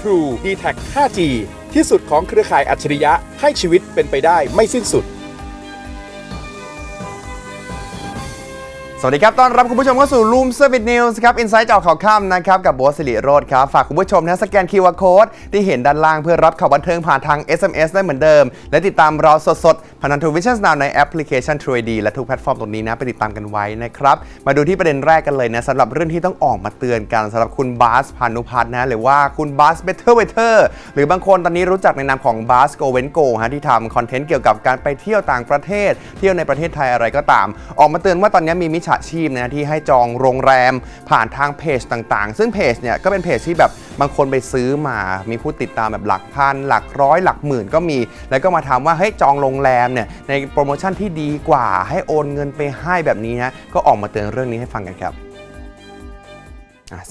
True d t a c 5G ที่สุดของเครือข่ายอัจฉริยะให้ชีวิตเป็นไปได้ไม่สิ้นสุด สวัสดีครับ ต้อนรับคุณผู้ชมเข้าสู่ Room Service News ครับอินไซต์เจาะข่าวค่ำนะครับ กับโบทสิริโรธครับ ฝากคุณผู้ชมนะสแกน QR Code ที่เห็นด้านล่างเพื่อรับข่าวบันเทิงผ่านทาง SMS ได้เหมือนเดิม และติดตามเราสดๆผ่านทาง True Vision Now ในแอปพลิเคชัน True ID และทุกแพลตฟอร์มตรงนี้นะ ไปติดตามกันไว้นะครับ มาดูที่ประเด็นแรกกันเลยนะสำหรับเรื่องที่ต้องออกมาเตือนกันสำหรับคุณบาสพานุพัฒน์นะหรือว่าคุณบาสเบเทอร์เวเทอร์หรือบางคนตอนนี้รู้จักในนามของบาสโกเวนโกฮะที่ทำคอนเทนต์เกี่ยวกับการไปเที่ยวต่างประเทศ เที่ยวในประเทศไทยอะไรก็ตาม ออกมาเตือนว่าตอนนี้มีมิจาชีพนะที่ให้จองโรงแรมผ่านทางเพจต่างๆ ซึ่งเพจเนี่ยก็เป็นเพจที่แบบบางคนไปซื้อมา มีผู้ติดตามแบบหลักพันหลักร้อยหลักหมื่นก็มี แล้วก็มาถามว่าเฮ้ยจองโรงแรมเนี่ยในโปรโมชั่นที่ดีกว่าให้โอนเงินไปให้แบบนี้นะก็ออกมาเตือนเรื่องนี้ให้ฟังกันครับ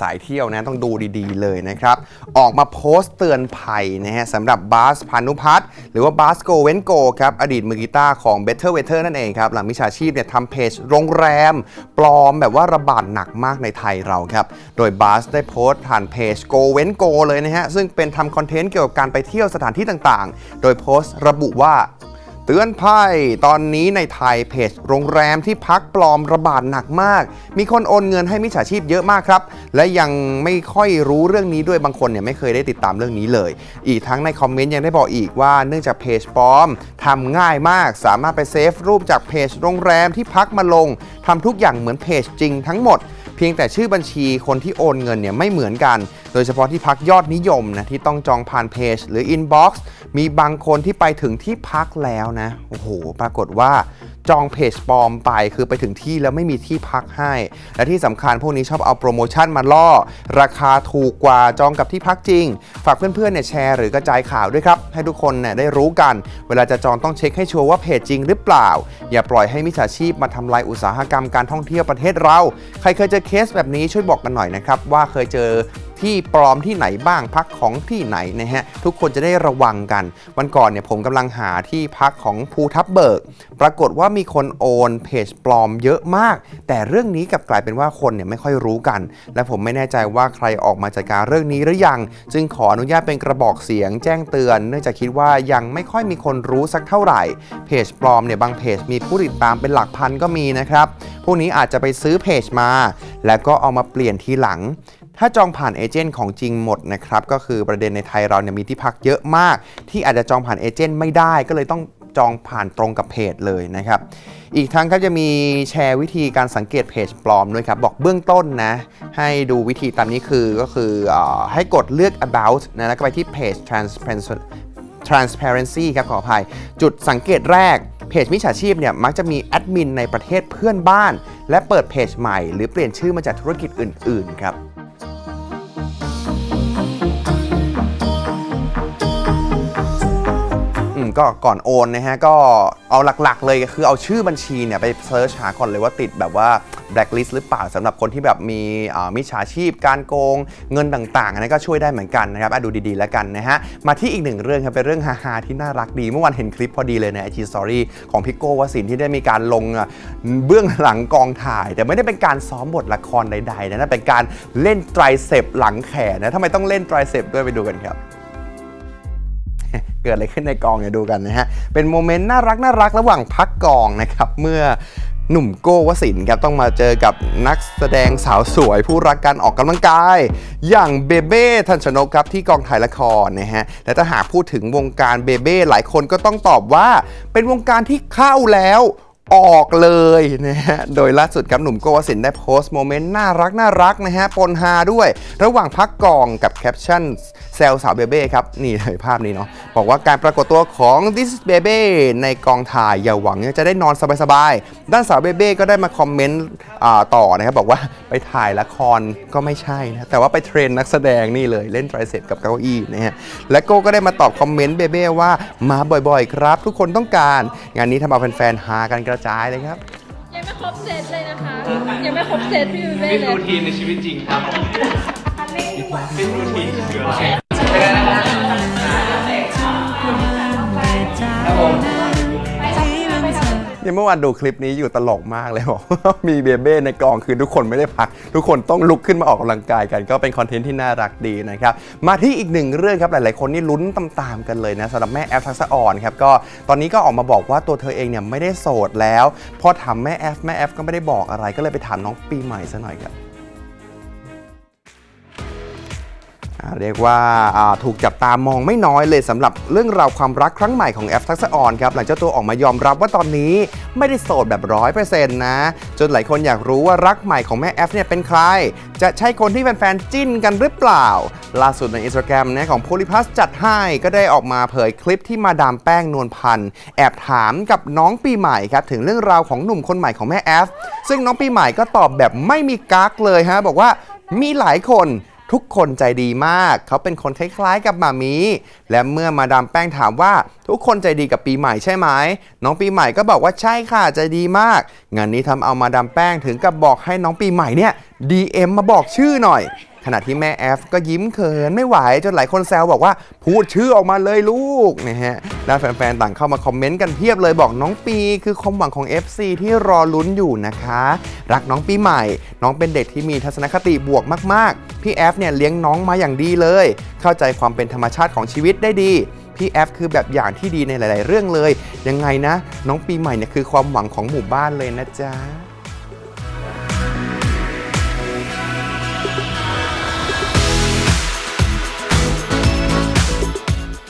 สายเที่ยวนะต้องดูดีๆเลยนะครับ ออกมาโพสต์เตือนภัยนะฮะสำหรับบาสพานุพัฒน์หรือว่าบาสโกเวนโกครับ อดีตมือกีตาร์ของ Better Weather นั่นเองครับ หลังมิชาชีพเนี่ยทำเพจโรงแรม ปลอมแบบว่าระบาดหนักมากในไทยเราครับ โดยบาสได้โพสต์ผ่านเพจ Go เวนโกเลยนะฮะ ซึ่งเป็นทำคอนเทนต์เกี่ยวกับการไปเที่ยวสถานที่ต่างๆ โดยโพสต์ระบุว่า เตือนภัย ตอนนี้ในไทยเพจโรงแรมที่พักปลอมระบาดหนักมาก มีคนโอนเงินให้มิจฉาชีพเยอะมากครับ และยังไม่ค่อยรู้เรื่องนี้ด้วยบางคนเนี่ยไม่เคยได้ติดตามเรื่องนี้เลย อีกทั้งในคอมเมนต์ยังได้บอกอีกว่าเนื่องจากเพจปลอมทำง่ายมาก สามารถไปเซฟรูปจากเพจโรงแรมที่พักมาลงทำทุกอย่างเหมือนเพจจริงทั้งหมด เพียงแต่ชื่อบัญชีคนที่โอนเงินเนี่ยไม่เหมือนกัน โดยเฉพาะที่พักยอดนิยมนะที่ต้องจองผ่านเพจหรืออินบ็อกซ์มีบางคนที่ไปถึงที่พักแล้วนะโอ้โหปรากฏว่า จองเพจปลอมไป คือไปถึงที่แล้วไม่มีที่พักให้ และที่สำคัญพวกนี้ชอบเอาโปรโมชั่นมาล่อ ราคาถูกกว่าจองกับที่พักจริง ฝากเพื่อนๆเนี่ยแชร์หรือกระจายข่าวด้วยครับ ให้ทุกคนเนี่ยได้รู้กัน เวลาจะจองต้องเช็คให้ชัวร์ว่าเพจจริงหรือเปล่า อย่าปล่อยให้มิจฉาชีพมาทำลายอุตสาหกรรมการท่องเที่ยวประเทศเรา ใครเคยเจอเคสแบบนี้ช่วยบอกกันหน่อยนะครับว่าเคยเจอ ที่ปลอมที่ไหนบ้างพักของที่ไหนนะฮะทุกคนจะได้ระวังกัน วันก่อนเนี่ยผมกำลังหาที่พักของภูทับเบิก ปรากฏว่ามีคนโอนเพจปลอมเยอะมาก แต่เรื่องนี้กลับกลายเป็นว่าคนเนี่ยไม่ค่อยรู้กัน และผมไม่แน่ใจว่าใครออกมาจัดการเรื่องนี้หรือยัง จึงขออนุญาตเป็นกระบอกเสียงแจ้งเตือน เนื่องจากคิดว่ายังไม่ค่อยมีคนรู้สักเท่าไหร่เพจปลอมเนี่ยบางเพจมีผู้ติดตามเป็นหลักพันก็มีนะครับพวกนี้อาจจะไปซื้อเพจมา แล้วก็เอามาเปลี่ยนทีหลัง ถ้าจองผ่านเอเจนต์ของจริงหมดนะครับก็คือประเด็นในไทยเราเนี่ยมีที่พักเยอะมาก ที่อาจจะจองผ่านเอเจนต์ไม่ได้ก็เลยต้องจองผ่านตรงกับเพจเลยนะครับ อีกทั้งครับจะมีแชร์วิธีการสังเกตเพจปลอมด้วยครับ บอกเบื้องต้นนะ ให้ดูวิธีตามนี้คือก็คือออให้กดเลือก about นะแล้วก็ไปที่เพจ transparency transparency ครับขออภัย จุดสังเกตแรกเพจมิจฉาชีพเนี่ยมักจะมีแอดมินในประเทศเพื่อนบ้าน และเปิดเพจใหม่ หรือเปลี่ยนชื่อมาจากธุรกิจอื่น ๆ ครับ ก็ก่อนโอนนะฮะก็เอาหลักๆ เลยคือเอาชื่อบัญชีเนี่ยไปเซิร์ชหาก่อนเลยว่าติดแบบว่าแบล็คลิสต์หรือเปล่าสำหรับคนที่แบบมีมิจฉาชีพ การโกงเงินต่างๆอันนั้ก็ช่วยได้เหมือนกันนะครับดูดีๆแล้วกันนะฮะมาที่อีกหนึ่งเรื่องครับเป็นเรื่องฮาๆที่น่ารักดี เมื่อวานเห็นคลิปพอดีเลยในไอจีสตอรี่ของพิโก้วสินที่ได้มีการลงเบื้องหลังกองถ่าย แต่ไม่ได้เป็นการซ้อมบทละครใดๆนะเป็นการเล่นไตรเซปหลังแขนนะทำไมต้องเล่นไตรเซปด้วยไปดูกันครับ เกิดอะไรขึ้นในกองเนี่ยดูกันนะฮะ เป็นโมเมนต์น่ารักน่ารักระหว่างพักกองนะครับ เมื่อหนุ่มโก้วสินทร์ครับต้องมาเจอกับนักแสดงสาวสวยผู้รักการออกกำลังกาย อย่างเบเบ้ทันชนกครับที่กองถ่ายละครนะฮะและถ้าหากพูดถึงวงการเบเบ้หลายคนก็ต้องตอบว่า เป็นวงการที่เข้าแล้วออกเลยนะฮะ โดยล่าสุดครับหนุ่มโกวสินทร์ได้โพสต์โมเมนต์น่ารักน่ารักนะฮะ ปนฮาด้วย ระหว่างพักกองกับแคปชั่น ซลสาวเบเบ้ครับ นี่เลยภาพนี้เนาะบอกว่าการปรากฏตัวของ This is Baby ในกองถ่ายอย่าหวังจะได้นอนสบายๆ ด้านสาวเบเบ้ก็ได้มาคอมเมนต์อ่าต่อนะครับ บอกว่าไปถ่ายละครก็ไม่ใช่นะ แต่ว่าไปเทรนนักแสดงนี่เลยเล่นไตรเซปกับเก้าอี้นะฮะและโก้ก็ได้มาตอบคอมเมนต์เบเบ้ว่ามาบ่อยๆ ครับ ทุกคนต้องการ งานนี้ทำเอาแฟนๆหากันกระจายเลยครับยังไม่ครบเซตเลยนะคะยังไม่ครบเซตพี่วิเวเป็นเลรูยทีนในชีวิตจริงครับ เป็นรูทีนคืออะไรครับ เนี่ยเมื่อวานดูคลิปนี้อยู่ตลกมากเลยบอกมีเบเบ้ในกองคือทุกคนไม่ได้พัก ทุกคนต้องลุกขึ้นมาออกกำลังกายกัน ก็เป็นคอนเทนต์ที่น่ารักดีนะครับ มาที่อีกหนึ่งเรื่องครับหลายๆ คนนี่ลุ้นตามๆกันเลยนะสำหรับแม่แอฟทักษะอ่อนครับก็ตอนนี้ก็ออกมาบอกว่าตัวเธอเองเนี่ยไม่ได้โสดแล้วพอถามแม่แอฟแม่แอฟก็ไม่ได้บอกอะไรก็เลยไปถามน้องปีใหม่ซะหน่อยครับ เรียกว่าถูกจับตามองไม่น้อยเลยสำหรับเรื่องราวความรักครั้งใหม่ของแอฟทักษะออนครับ หลังเจ้าตัวออกมายอมรับว่าตอนนี้ไม่ได้โสดแบบร้อยเปอร์เซ็นต์นะ จนหลายคนอยากรู้ว่ารักใหม่ของแม่แอฟเนี่ยเป็นใคร จะใช่คนที่แฟนๆจิ้นกันหรือเปล่า ล่าสุดในอินสตาแกรมนะของโพลิพัสจัดให้ก็ได้ออกมาเผยคลิปที่มาดามแป้งนวลพันธ์แอบถามกับน้องปีใหม่ครับถึงเรื่องราวของหนุ่มคนใหม่ของแม่แอฟซึ่งน้องปีใหม่ก็ตอบแบบไม่มีกักเลยฮะบอกว่ามีหลายคน ทุกคนใจดีมาก เขาเป็นคนคล้ายๆกับหมามี และเมื่อมาดามแป้งถามว่าทุกคนใจดีกับปีใหม่ใช่ไหม น้องปีใหม่ก็บอกว่าใช่ค่ะใจดีมาก งานนี้ทำเอามาดามแป้งถึงกับบอกให้น้องปีใหม่เนี่ย DM มาบอกชื่อหน่อย ขณะที่แม่แอฟก็ยิ้มเขินไม่ไหวจนหลายคนแซวบอกว่าพูดชื่อออกมาเลยลูกนะฮะแล้วแฟนๆต่างเข้ามาคอมเมนต์กันเพียบเลยบอกน้องปีคือความหวังของ FC ที่รอลุ้นอยู่นะคะ รักน้องปีใหม่ น้องเป็นเด็กที่มีทัศนคติบวกมากๆ พี่แอฟเนี่ยเลี้ยงน้องมาอย่างดีเลย เข้าใจความเป็นธรรมชาติของชีวิตได้ดีพี่แอฟคือแบบอย่างที่ดีในหลาย ๆ เรื่องเลย ยังไงนะ น้องปีใหม่เนี่ยคือความหวังของหมู่บ้านเลยนะจ๊ะ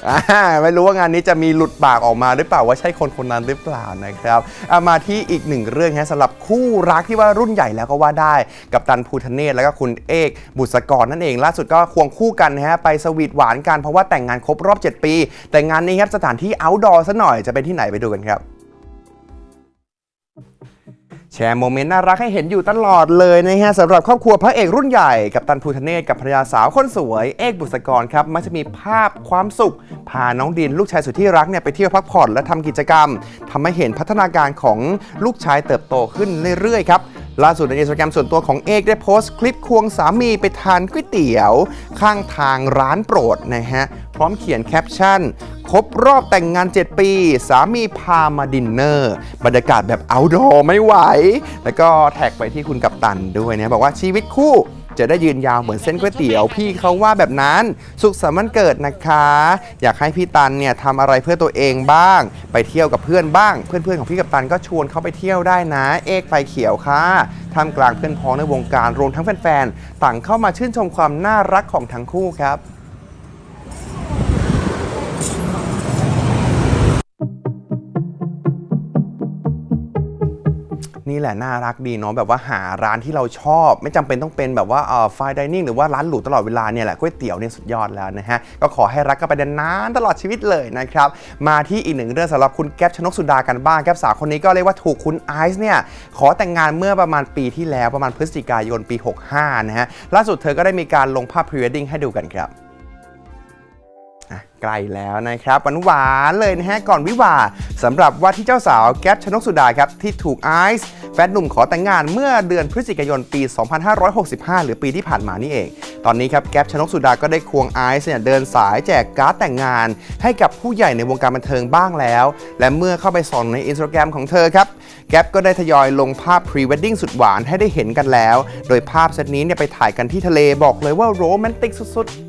อ่าไม่รู้ว่างานนี้จะมีหลุดปากออกมาหรือเปล่าว่าใช่คนคนนั้นหรือเปล่านะครับเอามาที่อีกหนึ่งเรื่องฮะสำหรับคู่รักที่ว่ารุ่นใหญ่แล้วก็ว่าได้ กับตันภูทะเนศแล้วก็คุณเอกบุษกรนั่นเอง ล่าสุดก็ควงคู่กันนะฮะไปสวีทหวานกันเพราะว่าแต่งงานครบรอบ 7 ปี แต่งานนี้ครับสถานที่ outdoor ซะหน่อยจะเป็นที่ไหนไปดูกันครับ แชร์โมเมนต์น่ารักให้เห็นอยู่ตลอดเลยนะฮะสำหรับครอบครัวพระเอกรุ่นใหญ่กับตันภูทะเนศกับภรรยาสาวคนสวย เอกบุษกรครับมักจะมีภาพความสุข พาน้องดินลูกชายสุดที่รักเนี่ยไปเที่ยวพักผ่อนและทำกิจกรรมทำให้เห็นพัฒนาการของลูกชายเติบโตขึ้นเรื่อยๆครับ ล่าสุดในอินสตาแกรมส่วนตัวของเอกได้โพสต์คลิปควงสามีไปทานก๋วยเตี๋ยว ข้างทางร้านโปรดนะฮะ พร้อมเขียนแคปชั่นครบรอบแต่งงาน 7 ปี สามีพามาดินเนอร์ บรรยากาศแบบเอาดอร์ไม่ไหว แล้วก็แท็กไปที่คุณกัปตันด้วยนะ บอกว่าชีวิตคู่ จะได้ยืนยาวเหมือนเส้นก๋วยเตี๋ยว พี่เขาว่าแบบนั้น สุขสันต์วันเกิดนะคะ อยากให้พี่ตันเนี่ยทำอะไรเพื่อตัวเองบ้าง ไปเที่ยวกับเพื่อนบ้าง เพื่อนๆของพี่กับตันก็ชวนเขาไปเที่ยวได้นะ เอกไฟเขียวค่ะท่ามกลางเพื่อนพ้องในวงการรวมทั้งแฟนๆต่างเข้ามาชื่นชมความน่ารักของทั้งคู่ครับ นี่แหละน่ารักดีเนาะแบบว่าหาร้านที่เราชอบ ไม่จำเป็นต้องเป็นแบบว่าเอ่อไฟดิเนิ่งหรือว่าร้านหรูตลอดเวลาเนี่ยแหละก๋วยเตี๋ยวเนี่ยสุดยอดแล้วนะฮะก็ขอให้รักกันไปนานตลอดชีวิตเลยนะครับมาที่อีกหนึ่งเรื่องสำหรับคุณแก๊ปชนกสุดากันบ้างครับสาวคนนี้ก็เรียกว่าถูกคุณไอซ์เนี่ยขอแต่งงานเมื่อประมาณปีที่แล้วประมาณพฤศจิกายนปี 65นะฮะล่าสุดเธอก็ได้มีการลงภาพพรีเวดดิ้งให้ดูกันครับ อะใกล้แล้วนะครับหวานๆเลยนะฮะก่อนวิวาสำหรับว่าที่เจ้าสาวแก๊ปชนกสุดาครับที่ถูกไอซ์แฟนหนุ่มขอแต่งงานเมื่อเดือนพฤศจิกายนปี 2565 หรือปีที่ผ่านมานี่เอง ตอนนี้ครับแก๊ปชนกสุดาก็ได้ควงไอซ์เนี่ยเดินสายแจกการ์ดแต่งงาน ให้กับผู้ใหญ่ในวงการบันเทิงบ้างแล้ว และเมื่อเข้าไปส่องในอินสตาแกรมของเธอครับแก๊ปก็ได้ทยอยลงภาพพรีเวดดิ้งสุดหวานให้ได้เห็นกันแล้ว โดยภาพเซตนี้เนี่ยไปถ่ายกันที่ทะเลบอกเลยว่าโรแมนติกสุดๆ